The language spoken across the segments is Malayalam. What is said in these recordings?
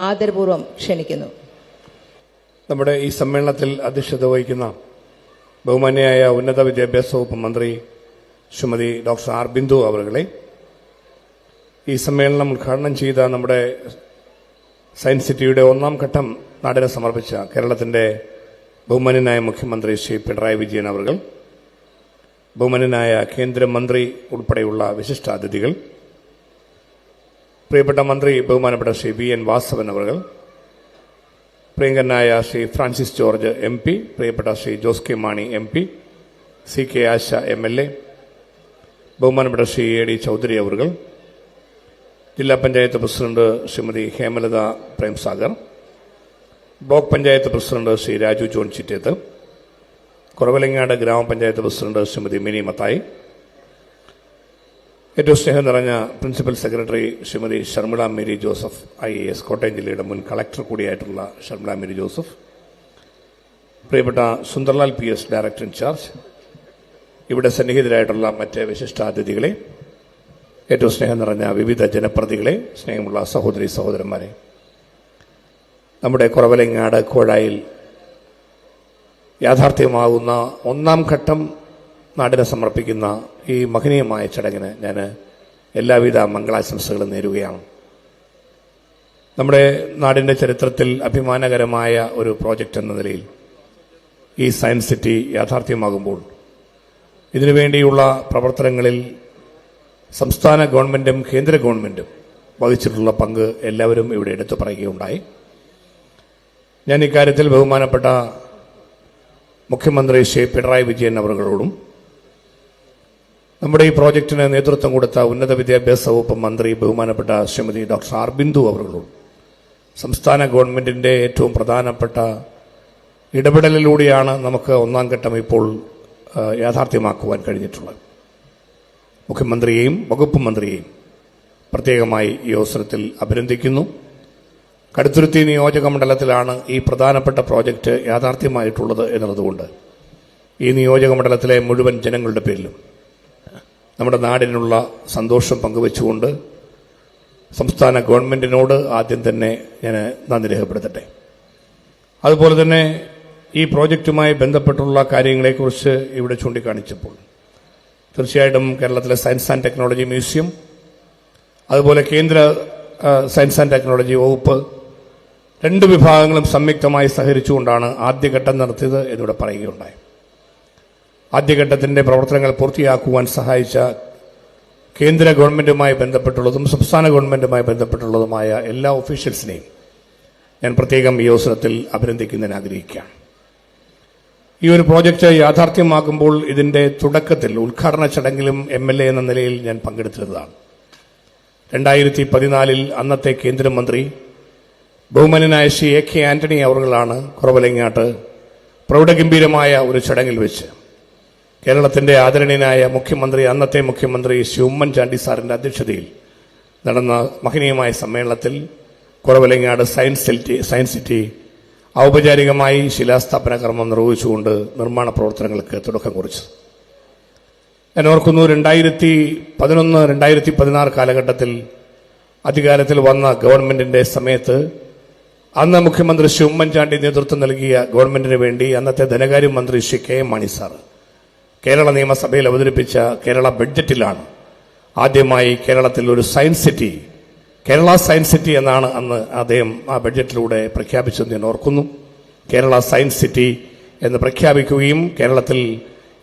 ആദരപൂർവം ക്ഷണിക്കുന്നു. നമ്മുടെ ഈ സമ്മേളനത്തിൽ അധ്യക്ഷത വഹിക്കുന്ന ബഹുമാന്യായ ഉന്നത വിദ്യാഭ്യാസ വകുപ്പ് മന്ത്രി ശ്രീമതി ഡോക്ടർ ആർ ബിന്ദു അവരുകളെ ഈ സമ്മേളനം ഉദ്ഘാടനം ചെയ്ത നമ്മുടെ സയൻസ് സിറ്റിയുടെ ഒന്നാം ഘട്ടം നാടിന് സമർപ്പിച്ച കേരളത്തിന്റെ ബഹുമാന്യനായ മുഖ്യമന്ത്രി ശ്രീ പിണറായി വിജയൻ അവർ ബഹുമാന്യനായ കേന്ദ്രമന്ത്രി ഉൾപ്പെടെയുള്ള വിശിഷ്ടാതിഥികൾ പ്രിയപ്പെട്ട മന്ത്രി ബഹുമാനപ്പെട്ട ശ്രീ വി എൻ വാസവൻ അവർ പ്രിയങ്കരനായ Shri Francis George M P പ്രിയപ്പെട്ട Shri Jose K Mani M P C K Asha M L A ബഹുമാനപ്പെട്ട ശ്രീ എ ഡി ചൗധരി അവർ ജില്ലാ panchayat president Shrimati Hemalatha Premsagar block panchayat president Shri Raju John Chittethu Kuravilangad ഗ്രാമപഞ്ചായത്ത് പ്രസിഡന്റ് ശ്രീമതി മിനി മത്തായി ഏറ്റവും സ്നേഹം നിറഞ്ഞ principal secretary Shrimati Sharmila Mary Joseph I A S Kottayam ജില്ലയുടെ മുൻ കളക്ടർ കൂടിയായിട്ടുള്ള ഷർമിള മേരി ജോസഫ് പ്രിയപ്പെട്ട Sundarlal P S director in-charge ഇവിടെ സന്നിഹിതരായിട്ടുള്ള മറ്റ് വിശിഷ്ടാതിഥികളെ ഏറ്റവും സ്നേഹം നിറഞ്ഞ വിവിധ ജനപ്രതികളെ സ്നേഹമുള്ള സഹോദരി സഹോദരന്മാരെ. നമ്മുടെ കുറവലങ്ങാട് കോഴായിൽ യാഥാർത്ഥ്യമാകുന്ന ഒന്നാം ഘട്ടം നാടിനെ സമർപ്പിക്കുന്ന ഈ മഹനീയമായ ചടങ്ങിന് ഞാൻ എല്ലാവിധ മംഗളാശംസകളും നേരുകയാണ്. നമ്മുടെ നാടിന്റെ ചരിത്രത്തിൽ അഭിമാനകരമായ ഒരു പ്രോജക്റ്റ് എന്ന നിലയിൽ ഈ സയൻസ് സിറ്റി യാഥാർത്ഥ്യമാകുമ്പോൾ ഇതിനുവേണ്ടിയുള്ള പ്രവർത്തനങ്ങളിൽ സംസ്ഥാന ഗവൺമെന്റും കേന്ദ്ര ഗവൺമെന്റും വഹിച്ചിട്ടുള്ള പങ്ക് എല്ലാവരും ഇവിടെ എടുത്തു പറയുകയുണ്ടായി. ഞാൻ ഇക്കാര്യത്തിൽ ബഹുമാനപ്പെട്ട മുഖ്യമന്ത്രി ശ്രീ പിണറായി വിജയൻ അവറുകളോടും നമ്മുടെ ഈ പ്രോജക്റ്റിന് നേതൃത്വം കൊടുത്ത ഉന്നത വിദ്യാഭ്യാസ വകുപ്പ് മന്ത്രി ബഹുമാനപ്പെട്ട ശ്രീമതി ഡോക്ടർ ആർ ബിന്ദു സംസ്ഥാന ഗവൺമെന്റിന്റെ ഏറ്റവും പ്രധാനപ്പെട്ട ഇടപെടലിലൂടെയാണ് നമുക്ക് ഒന്നാം ഘട്ടം ഇപ്പോൾ യാഥാർത്ഥ്യമാക്കുവാൻ കഴിഞ്ഞിട്ടുള്ളത്. മുഖ്യമന്ത്രിയെയും വകുപ്പ് മന്ത്രിയെയും പ്രത്യേകമായി ഈ അവസരത്തിൽ അഭിനന്ദിക്കുന്നു. കടുത്തുരുത്തി നിയോജക മണ്ഡലത്തിലാണ് ഈ പ്രധാനപ്പെട്ട പ്രോജക്റ്റ് യാഥാർത്ഥ്യമായിട്ടുള്ളത് എന്നുള്ളതുകൊണ്ട് ഈ നിയോജക മണ്ഡലത്തിലെ മുഴുവൻ ജനങ്ങളുടെ പേരിലും നമ്മുടെ നാടിനുള്ള സന്തോഷം പങ്കുവെച്ചുകൊണ്ട് സംസ്ഥാന ഗവൺമെന്റിനോട് ആദ്യം തന്നെ ഞാൻ നന്ദി രേഖപ്പെടുത്തട്ടെ. അതുപോലെ തന്നെ ഈ പ്രോജക്റ്റുമായി ബന്ധപ്പെട്ടുള്ള കാര്യങ്ങളെക്കുറിച്ച് ഇവിടെ ചൂണ്ടിക്കാണിച്ചപ്പോൾ തീർച്ചയായിട്ടും കേരളത്തിലെ സയൻസ് ആൻഡ് ടെക്നോളജി മ്യൂസിയം അതുപോലെ കേന്ദ്ര സയൻസ് ആൻഡ് ടെക്നോളജി വകുപ്പ് രണ്ട് വിഭാഗങ്ങളും സംയുക്തമായി സഹകരിച്ചുകൊണ്ടാണ് ആദ്യഘട്ടം നടത്തിയത് എന്നിവിടെ പറയുകയുണ്ടായി. ആദ്യഘട്ടത്തിന്റെ പ്രവർത്തനങ്ങൾ പൂർത്തിയാക്കുവാൻ സഹായിച്ച കേന്ദ്ര ഗവൺമെന്റുമായി ബന്ധപ്പെട്ടുള്ളതും സംസ്ഥാന ഗവൺമെന്റുമായി ബന്ധപ്പെട്ടുള്ളതുമായ എല്ലാ ഒഫീഷ്യൽസിനെയും ഞാൻ പ്രത്യേകം ഈ അവസരത്തിൽ അഭിനന്ദിക്കുന്നതിന് ആഗ്രഹിക്കുകയാണ്. ഈ ഒരു പ്രോജക്റ്റ് യാഥാർത്ഥ്യമാക്കുമ്പോൾ ഇതിന്റെ തുടക്കത്തിൽ ഉദ്ഘാടന ചടങ്ങിലും എം എൽ എ എന്ന നിലയിൽ ഞാൻ പങ്കെടുത്തിരുന്നതാണ്. രണ്ടായിരത്തി പതിനാലിൽ അന്നത്തെ കേന്ദ്രമന്ത്രി ബഹുമാനനായ ശ്രീ എ കെ ആന്റണി അവറുകളാണ് കുറവലങ്ങാട്ട് പ്രൗഢഗംഭീരമായ ഒരു ചടങ്ങിൽ വെച്ച് കേരളത്തിന്റെ ആദരണീയനായ മുഖ്യമന്ത്രി അന്നത്തെ മുഖ്യമന്ത്രി ശ്രീ ഉമ്മൻചാണ്ടി സാറിന്റെ അധ്യക്ഷതയിൽ നടന്ന മഹനീയമായ സമ്മേളനത്തിൽ Kuravilangad science city science city ഔപചാരികമായി ശിലാസ്ഥാപന കർമ്മം നിർവഹിച്ചുകൊണ്ട് നിർമ്മാണ പ്രവർത്തനങ്ങൾക്ക് തുടക്കം കുറിച്ചു. ഞാൻ ഓർക്കുന്നു രണ്ടായിരത്തി പതിനൊന്ന് രണ്ടായിരത്തി പതിനാറ് കാലഘട്ടത്തിൽ അധികാരത്തിൽ വന്ന ഗവൺമെന്റിന്റെ സമയത്ത് അന്ന് മുഖ്യമന്ത്രി ശ്രീ ഉമ്മൻചാണ്ടി നേതൃത്വം നൽകിയ ഗവൺമെന്റിന് വേണ്ടി അന്നത്തെ ധനകാര്യമന്ത്രി Shri K M Mani sir Kerala നിയമസഭയിൽ അവതരിപ്പിച്ച കേരള ബഡ്ജറ്റിലാണ് ആദ്യമായി കേരളത്തിൽ ഒരു science city Kerala science city എന്നാണ് അന്ന് അദ്ദേഹം ആ ബഡ്ജറ്റിലൂടെ പ്രഖ്യാപിച്ചത് ഞാൻ ഓർക്കുന്നു. കേരള സയൻസ് സിറ്റി എന്ന് പ്രഖ്യാപിക്കുകയും കേരളത്തിൽ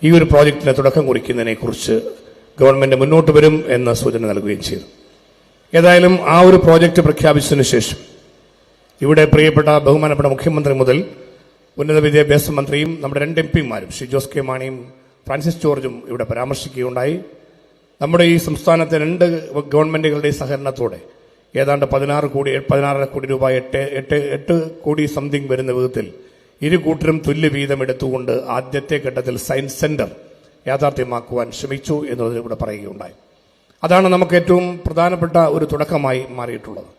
ഈ ഒരു പ്രോജക്റ്റിന് തുടക്കം കുറിക്കുന്നതിനെക്കുറിച്ച് ഗവൺമെന്റ് മുന്നോട്ട് വരും എന്ന സൂചന നൽകുകയും ചെയ്തു. ഏതായാലും ആ ഒരു പ്രോജക്റ്റ് പ്രഖ്യാപിച്ചതിന് ശേഷം ഇവിടെ പ്രിയപ്പെട്ട ബഹുമാനപ്പെട്ട മുഖ്യമന്ത്രി മുതൽ ഉന്നത വിദ്യാഭ്യാസ മന്ത്രിയും നമ്മുടെ രണ്ട് എം പിമാരും ശ്രീ ജോസ് കെ മാണിയും ഫ്രാൻസിസ് ജോർജും ഇവിടെ പരാമർശിക്കുകയുണ്ടായി. നമ്മുടെ ഈ സംസ്ഥാനത്തെ രണ്ട് ഗവൺമെന്റുകളുടെ സഹകരണത്തോടെ ഏതാണ്ട് പതിനാറ് കോടി പതിനാറര കോടി രൂപ എട്ട് എട്ട് എട്ട് കോടി സംതിങ് വരുന്ന വിധത്തിൽ ഇരു കൂട്ടരും തുല്യ വീതം എടുത്തുകൊണ്ട് ആദ്യത്തെ ഘട്ടത്തിൽ സയൻസ് സെന്റർ യാഥാർത്ഥ്യമാക്കുവാൻ ശ്രമിച്ചു എന്നതിൽ ഇവിടെ പറയുകയുണ്ടായി. അതാണ് നമുക്ക് ഏറ്റവും പ്രധാനപ്പെട്ട ഒരു തുടക്കമായി മാറിയിട്ടുള്ളത്.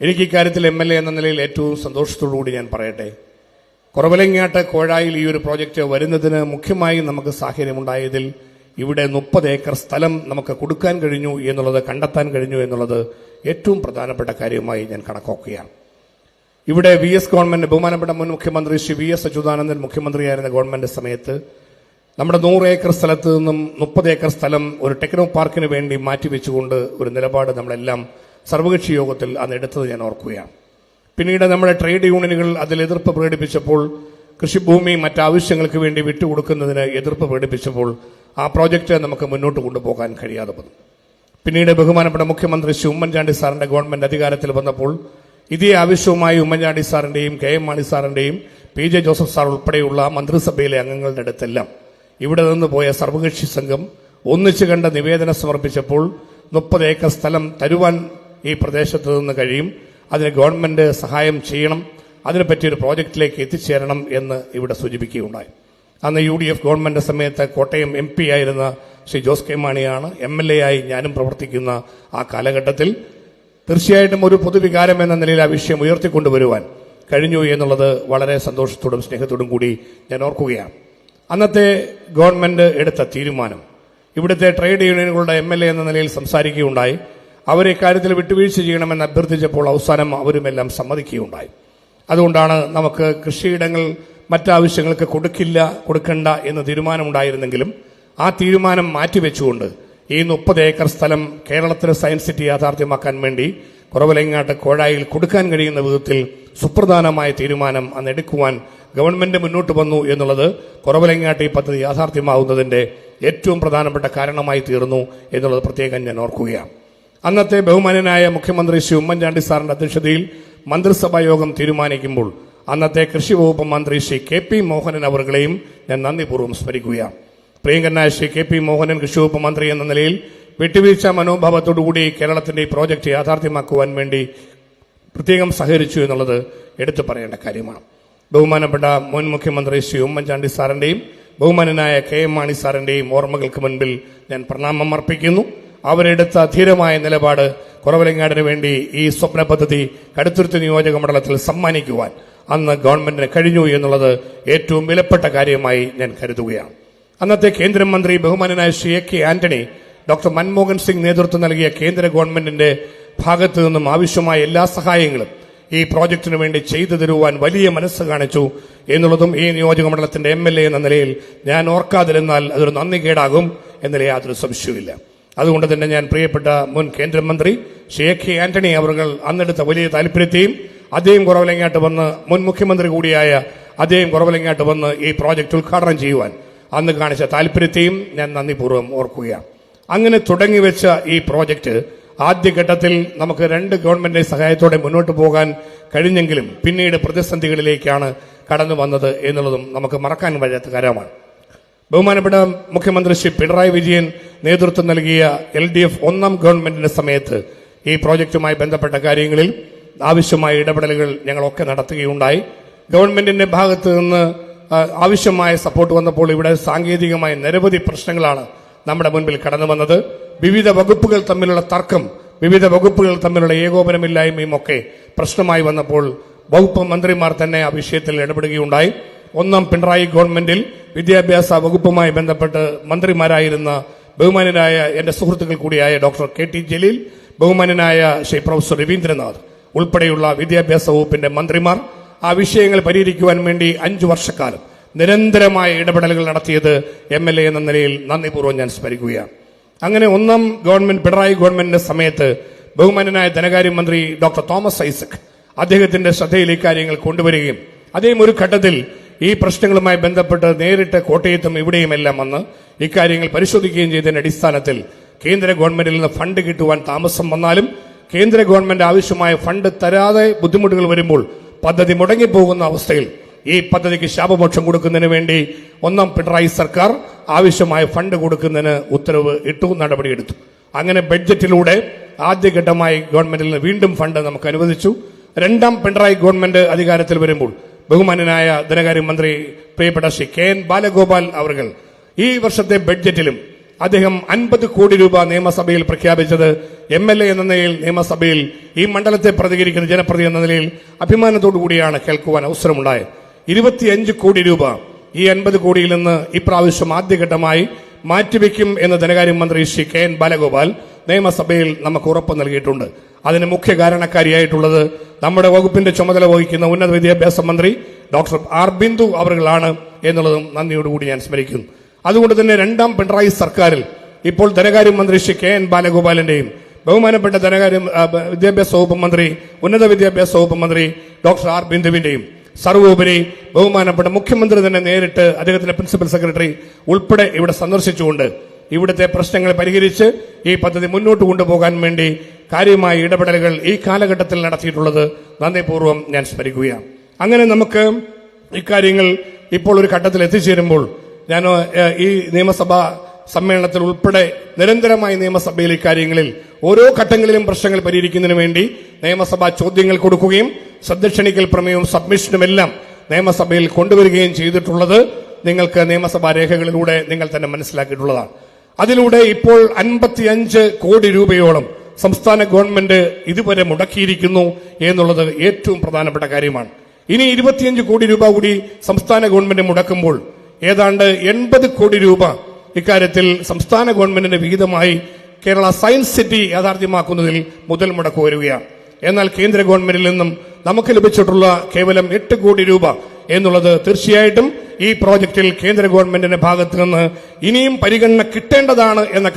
എനിക്ക് ഇക്കാര്യത്തിൽ എം എൽ എ എന്ന നിലയിൽ ഏറ്റവും സന്തോഷത്തോടുകൂടി ഞാൻ പറയട്ടെ. കുറവലങ്ങാട്ട് കോഴായിൽ ഈ ഒരു പ്രോജക്റ്റ് വരുന്നതിന് മുഖ്യമായി നമുക്ക് സാഹചര്യമുണ്ടായതിൽ ഇവിടെ മുപ്പത് ഏക്കർ സ്ഥലം നമുക്ക് കൊടുക്കാൻ കഴിഞ്ഞു എന്നുള്ളത് കണ്ടെത്താൻ കഴിഞ്ഞു എന്നുള്ളത് ഏറ്റവും പ്രധാനപ്പെട്ട കാര്യമായി ഞാൻ കണക്കാക്കുകയാണ്. ഇവിടെ വി എസ് ഗവൺമെന്റ് ബഹുമാനപ്പെട്ട മുൻ മുഖ്യമന്ത്രി ശ്രീ വി എസ് അച്യുതാനന്ദൻ മുഖ്യമന്ത്രിയായിരുന്ന ഗവൺമെന്റ് സമയത്ത് നമ്മുടെ നൂറ് ഏക്കർ സ്ഥലത്ത് നിന്നും മുപ്പത് ഏക്കർ സ്ഥലം ഒരു ടെക്നോ പാർക്കിന് വേണ്ടി മാറ്റിവെച്ചുകൊണ്ട് ഒരു നിലപാട് നമ്മളെല്ലാം സർവകക്ഷി യോഗത്തിൽ അന്ന് എടുത്തത് ഞാൻ ഓർക്കുകയാണ്. പിന്നീട് നമ്മുടെ ട്രേഡ് യൂണിയനുകൾ അതിൽ എതിർപ്പ് പ്രകടിപ്പിച്ചപ്പോൾ കൃഷിഭൂമി മറ്റാവശ്യങ്ങൾക്ക് വേണ്ടി വിട്ടുകൊടുക്കുന്നതിന് എതിർപ്പ് പ്രകടിപ്പിച്ചപ്പോൾ ആ പ്രോജക്റ്റ് നമുക്ക് മുന്നോട്ട് കൊണ്ടുപോകാൻ കഴിയാതെ വന്നു. പിന്നീട് ബഹുമാനപ്പെട്ട മുഖ്യമന്ത്രി ശ്രീ ഉമ്മൻചാണ്ടി സാറിന്റെ ഗവൺമെന്റ് അധികാരത്തിൽ വന്നപ്പോൾ ഇതേ ആവശ്യവുമായി ഉമ്മൻചാണ്ടി സാറിന്റെയും കെ എം മാണി സാറിന്റെയും പി ജെ ജോസഫ് സാർ ഉൾപ്പെടെയുള്ള മന്ത്രിസഭയിലെ അംഗങ്ങളുടെ അടുത്തെല്ലാം ഇവിടെ നിന്ന് പോയ സർവകക്ഷി സംഘം ഒന്നിച്ചു കണ്ട നിവേദനം സമർപ്പിച്ചപ്പോൾ മുപ്പത് ഏക്കർ സ്ഥലം തരുവാൻ ഈ പ്രദേശത്ത് നിന്ന് കഴിയും. അതിന് ഗവൺമെന്റ് സഹായം ചെയ്യണം അതിനെപ്പറ്റി ഒരു പ്രോജക്റ്റിലേക്ക് എത്തിച്ചേരണം എന്ന് ഇവിടെ സൂചിപ്പിക്കുകയുണ്ടായി. അന്ന് യു ഡി എഫ് ഗവൺമെന്റ് സമയത്ത് കോട്ടയം എം പി ആയിരുന്ന ശ്രീ ജോസ് കെ മാണിയാണ് എം എൽ എ ആയി ഞാനും പ്രവർത്തിക്കുന്ന ആ കാലഘട്ടത്തിൽ തീർച്ചയായിട്ടും ഒരു പൊതുവികാരം എന്ന നിലയിൽ ആ വിഷയം ഉയർത്തിക്കൊണ്ടുവരുവാൻ കഴിഞ്ഞു എന്നുള്ളത് വളരെ സന്തോഷത്തോടും സ്നേഹത്തോടും കൂടി ഞാൻ ഓർക്കുകയാണ്. അന്നത്തെ ഗവൺമെന്റ് എടുത്ത തീരുമാനം ഇവിടുത്തെ ട്രേഡ് യൂണിയനുകളുടെ എ എന്ന നിലയിൽ സംസാരിക്കുകയുണ്ടായി. അവരെ കാര്യത്തിൽ വിട്ടുവീഴ്ച ചെയ്യണമെന്ന് അഭ്യർത്ഥിച്ചപ്പോൾ അവസാനം അവരുമെല്ലാം സമ്മതിക്കുകയുണ്ടായി. അതുകൊണ്ടാണ് നമുക്ക് കൃഷിയിടങ്ങൾ മറ്റാവശ്യങ്ങൾക്ക് കൊടുക്കില്ല കൊടുക്കണ്ട എന്ന തീരുമാനമുണ്ടായിരുന്നെങ്കിലും ആ തീരുമാനം മാറ്റിവെച്ചുകൊണ്ട് ഈ മുപ്പത് ഏക്കർ സ്ഥലം കേരളത്തിലെ സയൻസ് സിറ്റി യാഥാർത്ഥ്യമാക്കാൻ വേണ്ടി കുറവലങ്ങാട്ട് കോഴായിൽ കൊടുക്കാൻ കഴിയുന്ന വിധത്തിൽ സുപ്രധാനമായ തീരുമാനം അന്ന് എടുക്കുവാൻ ഗവൺമെന്റ് മുന്നോട്ട് വന്നു എന്നുള്ളത് കുറവലങ്ങാട്ട് ഈ പദ്ധതി യാഥാർത്ഥ്യമാവുന്നതിന്റെ ഏറ്റവും പ്രധാനപ്പെട്ട കാരണമായി തീർന്നു എന്നുള്ളത് പ്രത്യേകം ഞാൻ ഓർക്കുകയാണ്. അന്നത്തെ ബഹുമാനനായ മുഖ്യമന്ത്രി ശ്രീ ഉമ്മൻചാണ്ടി സാറിന്റെ അധ്യക്ഷതയിൽ മന്ത്രിസഭാ യോഗം തീരുമാനിക്കുമ്പോൾ അന്നത്തെ കൃഷി വകുപ്പ് മന്ത്രി ശ്രീ കെ പി മോഹനൻ അവർകളെയും ഞാൻ നന്ദിപൂർവം സ്മരിക്കുകയാണ്. പ്രിയങ്കരനായ ശ്രീ കെ പി മോഹനൻ കൃഷി വകുപ്പ് മന്ത്രി എന്ന നിലയിൽ വിട്ടുവീഴ്ച മനോഭാവത്തോടുകൂടി കേരളത്തിന്റെ ഈ പ്രോജക്റ്റ് യാഥാർത്ഥ്യമാക്കുവാൻ വേണ്ടി പ്രത്യേകം സഹകരിച്ചു എന്നുള്ളത് എടുത്തു പറയേണ്ട കാര്യമാണ്. ബഹുമാനപ്പെട്ട മുൻ മുഖ്യമന്ത്രി ശ്രീ ഉമ്മൻചാണ്ടി സാറിന്റെയും ബഹുമാനനായ കെ എം മാണി സാറിന്റെയും ഓർമ്മകൾക്ക് മുൻപിൽ ഞാൻ പ്രണാമം അർപ്പിക്കുന്നു. അവരെടുത്ത ധീരമായ നിലപാട് കുറവലങ്ങാടിന് വേണ്ടി ഈ സ്വപ്ന പദ്ധതി കടുത്തുരുത്തി നിയോജക മണ്ഡലത്തിൽ സമ്മാനിക്കുവാൻ അന്ന് ഗവൺമെന്റിന് കഴിഞ്ഞു എന്നുള്ളത് ഏറ്റവും വിലപ്പെട്ട കാര്യമായി ഞാൻ കരുതുകയാണ്. അന്നത്തെ കേന്ദ്രമന്ത്രി ബഹുമാനനായ Shri A K Antony doctor Manmohan Singh നേതൃത്വം നൽകിയ കേന്ദ്ര ഗവൺമെന്റിന്റെ ഭാഗത്തു നിന്നും ആവശ്യമായ എല്ലാ സഹായങ്ങളും ഈ പ്രോജക്റ്റിന് വേണ്ടി ചെയ്തു തരുവാൻ വലിയ മനസ്സ് കാണിച്ചു എന്നുള്ളതും ഈ നിയോജക മണ്ഡലത്തിന്റെ എം എന്ന നിലയിൽ ഞാൻ ഓർക്കാതിരുന്നാൽ അതൊരു നന്ദി കേടാകും എന്നതിൽ യാതൊരു സംശയവുമില്ല. അതുകൊണ്ട് തന്നെ ഞാൻ പ്രിയപ്പെട്ട മുൻ കേന്ദ്രമന്ത്രി ശ്രീ എ കെ ആന്റണി അവർ അന്നെടുത്ത വലിയ താല്പര്യത്തെയും അദ്ദേഹം കുറവലങ്ങാട്ട് വന്ന് മുൻ മുഖ്യമന്ത്രി കൂടിയായ അദ്ദേഹം കുറവലങ്ങാട്ട് വന്ന് ഈ പ്രോജക്റ്റ് ഉദ്ഘാടനം ചെയ്യുവാൻ അന്ന് കാണിച്ച താല്പര്യത്തെയും ഞാൻ നന്ദിപൂർവം ഓർക്കുകയാണ്. അങ്ങനെ തുടങ്ങി വെച്ച ഈ പ്രോജക്റ്റ് ആദ്യഘട്ടത്തിൽ നമുക്ക് രണ്ട് ഗവൺമെന്റ് സഹായത്തോടെ മുന്നോട്ട് പോകാൻ കഴിഞ്ഞെങ്കിലും പിന്നീട് പ്രതിസന്ധികളിലേക്കാണ് കടന്നു വന്നത് എന്നുള്ളതും നമുക്ക് മറക്കാൻ കഴിയാത്ത കാര്യമാണ്. ബഹുമാനപ്പെട്ട മുഖ്യമന്ത്രി ശ്രീ പിണറായി വിജയൻ നേതൃത്വം നൽകിയ എൽ ഡി എഫ് ഒന്നാം ഗവൺമെന്റിന്റെ സമയത്ത് ഈ പ്രോജക്റ്റുമായി ബന്ധപ്പെട്ട കാര്യങ്ങളിൽ ആവശ്യമായ ഇടപെടലുകൾ ഞങ്ങളൊക്കെ നടത്തുകയുണ്ടായി. ഗവൺമെന്റിന്റെ ഭാഗത്ത് നിന്ന് ആവശ്യമായ സപ്പോർട്ട് വന്നപ്പോൾ ഇവിടെ സാങ്കേതികമായ നിരവധി പ്രശ്നങ്ങളാണ് നമ്മുടെ മുൻപിൽ കടന്നു വന്നത്. വിവിധ വകുപ്പുകൾ തമ്മിലുള്ള തർക്കം വിവിധ വകുപ്പുകൾ തമ്മിലുള്ള ഏകോപനമില്ലായ്മയും ഒക്കെ പ്രശ്നമായി വന്നപ്പോൾ വകുപ്പ് മന്ത്രിമാർ തന്നെ ആ വിഷയത്തിൽ ഇടപെടുകയുണ്ടായി. ഒന്നാം പിണറായി ഗവൺമെന്റിൽ വിദ്യാഭ്യാസ വകുപ്പുമായി ബന്ധപ്പെട്ട് മന്ത്രിമാരായിരുന്ന ബഹുമാനനായ എന്റെ സുഹൃത്തുക്കൾ കൂടിയായ ഡോക്ടർ കെ ടി ജലീൽ ബഹുമാനനായ ശ്രീ പ്രൊഫസർ രവീന്ദ്രനാഥ് ഉൾപ്പെടെയുള്ള വിദ്യാഭ്യാസ വകുപ്പിന്റെ മന്ത്രിമാർ ആ വിഷയങ്ങൾ പരിഹരിക്കുവാൻ വേണ്ടി അഞ്ചു വർഷക്കാലം നിരന്തരമായ ഇടപെടലുകൾ നടത്തിയത് എം എൽ എ എന്ന നിലയിൽ നന്ദിപൂർവം ഞാൻ സ്മരിക്കുകയാണ്. അങ്ങനെ ഒന്നാം ഗവൺമെന്റ് പിണറായി ഗവൺമെന്റിന്റെ സമയത്ത് ബഹുമാനനായ ധനകാര്യമന്ത്രി ഡോക്ടർ തോമസ് ഐസക് അദ്ദേഹത്തിന്റെ ശ്രദ്ധയിൽ ഇക്കാര്യങ്ങൾ കൊണ്ടുവരികയും അദ്ദേഹം ഒരു ഘട്ടത്തിൽ ഈ പ്രശ്നങ്ങളുമായി ബന്ധപ്പെട്ട് നേരിട്ട് കോട്ടയത്തും ഇവിടെയുമെല്ലാം വന്ന് ഇക്കാര്യങ്ങൾ പരിശോധിക്കുകയും ചെയ്തതിന്റെ അടിസ്ഥാനത്തിൽ കേന്ദ്ര ഗവൺമെന്റിൽ നിന്ന് ഫണ്ട് കിട്ടുവാൻ താമസം വന്നാലും കേന്ദ്ര ഗവൺമെന്റ് ആവശ്യമായ ഫണ്ട് തരാതെ ബുദ്ധിമുട്ടുകൾ വരുമ്പോൾ പദ്ധതി മുടങ്ങിപ്പോകുന്ന അവസ്ഥയിൽ ഈ പദ്ധതിക്ക് ശാപമോക്ഷം കൊടുക്കുന്നതിന് വേണ്ടി ഒന്നാം പിണറായി സർക്കാർ ആവശ്യമായ ഫണ്ട് കൊടുക്കുന്നതിന് ഉത്തരവ് ഇട്ടു നടപടിയെടുത്തു. അങ്ങനെ ബഡ്ജറ്റിലൂടെ ആദ്യഘട്ടമായി ഗവൺമെന്റിൽ നിന്ന് വീണ്ടും ഫണ്ട് നമുക്ക് അനുവദിച്ചു. രണ്ടാം പിണറായി ഗവൺമെന്റ് അധികാരത്തിൽ വരുമ്പോൾ ബഹുമാനനായ ധനകാര്യമന്ത്രി പ്രിയപ്പെട്ട ശ്രീ കെ എൻ ബാലഗോപാൽ അവർ ഈ വർഷത്തെ ബഡ്ജറ്റിലും അദ്ദേഹം അൻപത് കോടി രൂപ നിയമസഭയിൽ പ്രഖ്യാപിച്ചത് എം എൽ എ എന്ന നിലയിൽ നിയമസഭയിൽ ഈ മണ്ഡലത്തെ പ്രതികരിക്കുന്ന ജനപ്രതി എന്ന നിലയിൽ അഭിമാനത്തോടു കൂടിയാണ് കേൾക്കുവാൻ അവസരമുണ്ടായത്. ഇരുപത്തിയഞ്ച് കോടി രൂപ ഈ അൻപത് കോടിയിൽ നിന്ന് ഇപ്രാവശ്യം ആദ്യഘട്ടമായി മാറ്റിവെക്കും എന്ന് ധനകാര്യമന്ത്രി ശ്രീ കെ എൻ ബാലഗോപാൽ നിയമസഭയിൽ നമുക്ക് ഉറപ്പ് നൽകിയിട്ടുണ്ട്. അതിന് മുഖ്യ കാരണക്കാരിയായിട്ടുള്ളത് നമ്മുടെ വകുപ്പിന്റെ ചുമതല വഹിക്കുന്ന ഉന്നത വിദ്യാഭ്യാസ മന്ത്രി ഡോക്ടർ ആർ ബിന്ദു അവറുകളാണ് എന്നുള്ളതും നന്ദിയോടുകൂടി ഞാൻ സ്മരിക്കുന്നു. അതുകൊണ്ട് തന്നെ രണ്ടാം പിണറായി സർക്കാരിൽ ഇപ്പോൾ ധനകാര്യമന്ത്രി ശ്രീ കെ എൻ ബാലഗോപാലിന്റെയും ബഹുമാനപ്പെട്ട ധനകാര്യ വിദ്യാഭ്യാസ വകുപ്പ് മന്ത്രി ഉന്നത വിദ്യാഭ്യാസ വകുപ്പ് മന്ത്രി ഡോക്ടർ ആർ ബിന്ദുവിന്റെയും സർവോപരി ബഹുമാനപ്പെട്ട മുഖ്യമന്ത്രി തന്നെ നേരിട്ട് അദ്ദേഹത്തിന്റെ പ്രിൻസിപ്പൽ സെക്രട്ടറി ഉൾപ്പെടെ ഇവിടെ സന്ദർശിച്ചുകൊണ്ട് ഇവിടുത്തെ പ്രശ്നങ്ങൾ പരിഹരിച്ച് ഈ പദ്ധതി മുന്നോട്ട് കൊണ്ടുപോകാൻ വേണ്ടി കാര്യമായ ഇടപെടലുകൾ ഈ കാലഘട്ടത്തിൽ നടത്തിയിട്ടുള്ളത് നന്ദിപൂർവം ഞാൻ സ്മരിക്കുകയാണ്. അങ്ങനെ നമുക്ക് ഇക്കാര്യങ്ങൾ ഇപ്പോൾ ഒരു ഘട്ടത്തിൽ എത്തിച്ചേരുമ്പോൾ ഞാൻ ഈ നിയമസഭാ സമ്മേളനത്തിൽ ഉൾപ്പെടെ നിരന്തരമായി നിയമസഭയിൽ ഇക്കാര്യങ്ങളിൽ ഓരോ ഘട്ടങ്ങളിലും പ്രശ്നങ്ങൾ പരിഹരിക്കുന്നതിന് വേണ്ടി നിയമസഭാ ചോദ്യങ്ങൾ കൊടുക്കുകയും ശ്രദ്ധക്ഷണിക്കൽ പ്രമേയവും സബ്മിഷനുമെല്ലാം നിയമസഭയിൽ കൊണ്ടുവരികയും ചെയ്തിട്ടുള്ളത് നിങ്ങൾക്ക് നിയമസഭാ രേഖകളിലൂടെ നിങ്ങൾ തന്നെ മനസ്സിലാക്കിയിട്ടുള്ളതാണ്. അതിലൂടെ ഇപ്പോൾ അൻപത്തിയഞ്ച് കോടി രൂപയോളം സംസ്ഥാന ഗവൺമെന്റ് ഇതുവരെ മുടക്കിയിരിക്കുന്നു എന്നുള്ളത് ഏറ്റവും പ്രധാനപ്പെട്ട കാര്യമാണ്. ഇനി ഇരുപത്തിയഞ്ച് കോടി രൂപ കൂടി സംസ്ഥാന ഗവൺമെന്റ് മുടക്കുമ്പോൾ ഏതാണ്ട് എൺപത് കോടി രൂപ ഇക്കാര്യത്തിൽ സംസ്ഥാന ഗവൺമെന്റിന്റെ വിഹിതമായി കേരള സയൻസ് സിറ്റി യാഥാർത്ഥ്യമാക്കുന്നതിൽ മുതൽ മുടക്ക് വരികയാണ്. എന്നാൽ കേന്ദ്ര ഗവൺമെന്റിൽ നിന്നും നമുക്ക് ലഭിച്ചിട്ടുള്ള കേവലം എട്ട് കോടി രൂപ എന്നുള്ളത് തീർച്ചയായിട്ടും ഈ പ്രോജക്റ്റിൽ കേന്ദ്ര ഗവൺമെന്റിന്റെ ഭാഗത്ത് നിന്ന് ഇനിയും പരിഗണന കിട്ടേണ്ടതാണ് എന്ന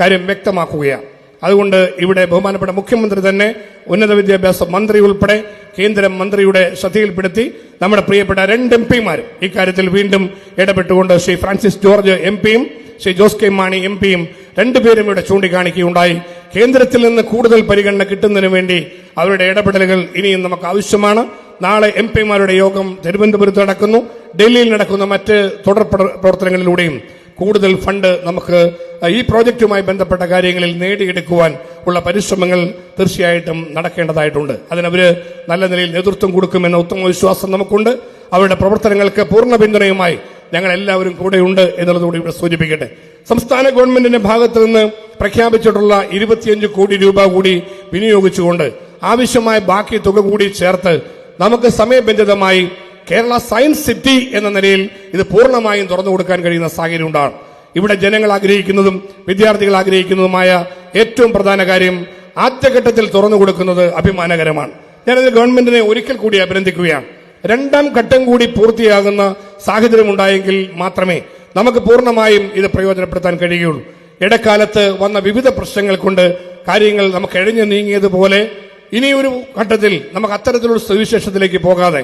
കാര്യം വ്യക്തമാക്കുകയാണ്. അതുകൊണ്ട് ഇവിടെ ബഹുമാനപ്പെട്ട മുഖ്യമന്ത്രി തന്നെ ഉന്നത വിദ്യാഭ്യാസ മന്ത്രി ഉൾപ്പെടെ കേന്ദ്ര മന്ത്രിയുടെ ശ്രദ്ധയിൽപ്പെടുത്തി നമ്മുടെ പ്രിയപ്പെട്ട രണ്ട് എം പിമാരും ഇക്കാര്യത്തിൽ വീണ്ടും ഇടപെട്ടുകൊണ്ട് ശ്രീ ഫ്രാൻസിസ് ജോർജ് എം പിയും Shri Jose K Mani M പിയും രണ്ടുപേരും ഇവിടെ ചൂണ്ടിക്കാണിക്കുകയുണ്ടായി. കേന്ദ്രത്തിൽ നിന്ന് കൂടുതൽ പരിഗണന കിട്ടുന്നതിന് വേണ്ടി അവരുടെ ഇടപെടലുകൾ ഇനിയും നമുക്ക് ആവശ്യമാണ്. നാളെ എം പിമാരുടെ യോഗം തിരുവനന്തപുരത്ത് നടക്കുന്നു. ഡൽഹിയിൽ നടക്കുന്ന മറ്റ് തുടർ പ്ര- പ്രവർത്തനങ്ങളിലൂടെയും കൂടുതൽ ഫണ്ട് നമുക്ക് ഈ പ്രോജക്റ്റുമായി ബന്ധപ്പെട്ട കാര്യങ്ങളിൽ നേടിയെടുക്കുവാൻ ഉള്ള പരിശ്രമങ്ങൾ തീർച്ചയായിട്ടും നടക്കേണ്ടതായിട്ടുണ്ട്. അതിനവര് നല്ല നിലയിൽ നേതൃത്വം കൊടുക്കുമെന്ന ഉത്തമ വിശ്വാസം നമുക്കുണ്ട്. അവരുടെ പ്രവർത്തനങ്ങൾക്ക് പൂർണ പിന്തുണയുമായി ഞങ്ങൾ എല്ലാവരും കൂടെയുണ്ട് എന്നുള്ളതുകൂടി ഇവിടെ സൂചിപ്പിക്കട്ടെ. സംസ്ഥാന ഗവൺമെന്റിന്റെ ഭാഗത്ത് നിന്ന് പ്രഖ്യാപിച്ചിട്ടുള്ള ഇരുപത്തിയഞ്ച് കോടി രൂപ കൂടി വിനിയോഗിച്ചുകൊണ്ട് ആവശ്യമായ ബാക്കി തുക കൂടി ചേർത്ത് നമുക്ക് സമയബന്ധിതമായി കേരള സയൻസ് സിറ്റി എന്ന നിലയിൽ ഇത് പൂർണമായും തുറന്നു കൊടുക്കാൻ കഴിയുന്ന സാഹചര്യം ഉണ്ടാണ് ഇവിടെ ജനങ്ങൾ ആഗ്രഹിക്കുന്നതും വിദ്യാർത്ഥികൾ ആഗ്രഹിക്കുന്നതുമായ ഏറ്റവും പ്രധാന കാര്യം ആദ്യഘട്ടത്തിൽ തുറന്നു കൊടുക്കുന്നത് അഭിമാനകരമാണ്. ഞാനത് ഗവൺമെന്റിനെ ഒരിക്കൽ കൂടി അഭിനന്ദിക്കുകയാണ്. രണ്ടാം ഘട്ടം കൂടി പൂർത്തിയാകുന്ന സാഹചര്യം ഉണ്ടായെങ്കിൽ മാത്രമേ നമുക്ക് പൂർണമായും ഇത് പ്രയോജനപ്പെടുത്താൻ കഴിയുകയുള്ളൂ. ഇടക്കാലത്ത് വന്ന വിവിധ പ്രശ്നങ്ങൾ കൊണ്ട് കാര്യങ്ങൾ നമുക്ക് എഴഞ്ഞു നീങ്ങിയതുപോലെ ഇനിയൊരു ഘട്ടത്തിൽ നമുക്ക് അത്തരത്തിലുള്ള സുവിശേഷത്തിലേക്ക് പോകാതെ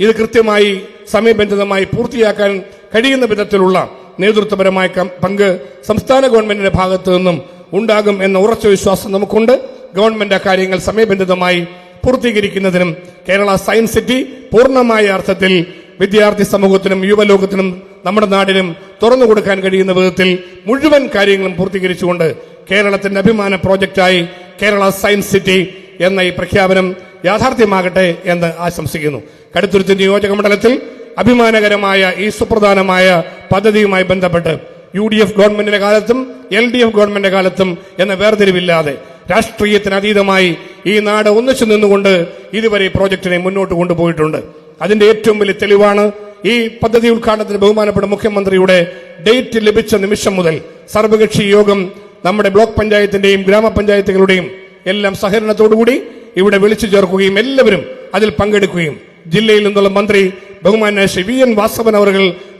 ഇത് കൃത്യമായി സമയബന്ധിതമായി പൂർത്തിയാക്കാൻ കഴിയുന്ന വിധത്തിലുള്ള നേതൃത്വപരമായ പങ്ക് സംസ്ഥാന ഗവൺമെന്റിന്റെ ഭാഗത്തു നിന്നും ഉണ്ടാകും എന്ന ഉറച്ച വിശ്വാസം നമുക്കുണ്ട്. ഗവൺമെന്റ് കാര്യങ്ങൾ സമയബന്ധിതമായി പൂർത്തീകരിക്കുന്നതിനും കേരള സയൻസ് സിറ്റി പൂർണമായ അർത്ഥത്തിൽ വിദ്യാർത്ഥി സമൂഹത്തിനും യുവലോകത്തിനും നമ്മുടെ നാടിനും തുറന്നു കൊടുക്കാൻ കഴിയുന്ന വിധത്തിൽ മുഴുവൻ കാര്യങ്ങളും പൂർത്തീകരിച്ചുകൊണ്ട് കേരളത്തിന്റെ അഭിമാന പ്രോജക്റ്റായി കേരള സയൻസ് സിറ്റി എന്ന ഈ പ്രഖ്യാപനം യാഥാർത്ഥ്യമാകട്ടെ എന്ന് ആശംസിക്കുന്നു. കടുത്തുരുത്തി നിയോജക മണ്ഡലത്തിൽ അഭിമാനകരമായ ഈ സുപ്രധാനമായ പദ്ധതിയുമായി ബന്ധപ്പെട്ട് യു ഡി എഫ് ഗവൺമെന്റിന്റെ കാലത്തും എൽ ഡി എഫ് ഗവൺമെന്റിന്റെ കാലത്തും എന്ന വേർതിരിവില്ലാതെ രാഷ്ട്രീയത്തിന് അതീതമായി ഈ നാട് ഒന്നിച്ചു നിന്നുകൊണ്ട് ഇതുവരെ പ്രോജക്റ്റിനെ മുന്നോട്ട് കൊണ്ടുപോയിട്ടുണ്ട്. അതിന്റെ ഏറ്റവും വലിയ തെളിവാണ് ഈ പദ്ധതി ഉദ്ഘാടനത്തിന് ബഹുമാനപ്പെട്ട മുഖ്യമന്ത്രിയുടെ ഡേറ്റ് ലഭിച്ച നിമിഷം മുതൽ സർവകക്ഷി യോഗം നമ്മുടെ ബ്ലോക്ക് പഞ്ചായത്തിന്റെയും ഗ്രാമപഞ്ചായത്തുകളുടെയും എല്ലാം സഹകരണത്തോടുകൂടി ഇവിടെ വിളിച്ചു ചേർക്കുകയും എല്ലാവരും അതിൽ പങ്കെടുക്കുകയും ജില്ലയിൽ നിന്നുള്ള മന്ത്രി ബഹുമാന്യ ശ്രീ വി എൻ വാസവൻ അവർ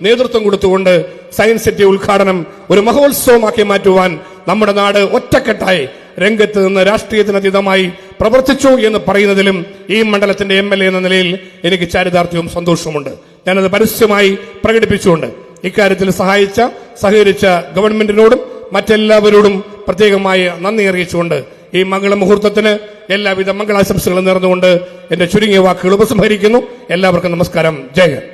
നേതൃത്വം കൊടുത്തുകൊണ്ട് സയൻസ് സിറ്റി ഉദ്ഘാടനം ഒരു മഹോത്സവമാക്കി മാറ്റുവാൻ നമ്മുടെ നാട് ഒറ്റക്കെട്ടായി രംഗത്ത് നിന്ന് രാഷ്ട്രീയത്തിനതീതമായി പ്രവർത്തിച്ചു എന്ന് പറയുന്നതിലും ഈ മണ്ഡലത്തിന്റെ എം എൽ എ എന്ന നിലയിൽ എനിക്ക് ചാരിതാർത്ഥ്യവും സന്തോഷവുമുണ്ട്. ഞാനത് പരസ്യമായി പ്രകടിപ്പിച്ചുകൊണ്ട് ഇക്കാര്യത്തിൽ സഹായിച്ച സഹകരിച്ച ഗവൺമെന്റിനോടും മറ്റെല്ലാവരോടും പ്രത്യേകമായി നന്ദി അറിയിച്ചുകൊണ്ട് ഈ മംഗള മുഹൂർത്തത്തിന് എല്ലാവിധ മംഗളാശംസകളും നേർന്നുകൊണ്ട് എന്റെ ചുരുങ്ങിയ വാക്കുകൾ ഉപസംഹരിക്കുന്നു എല്ലാവർക്കും നമസ്കാരം ജയ.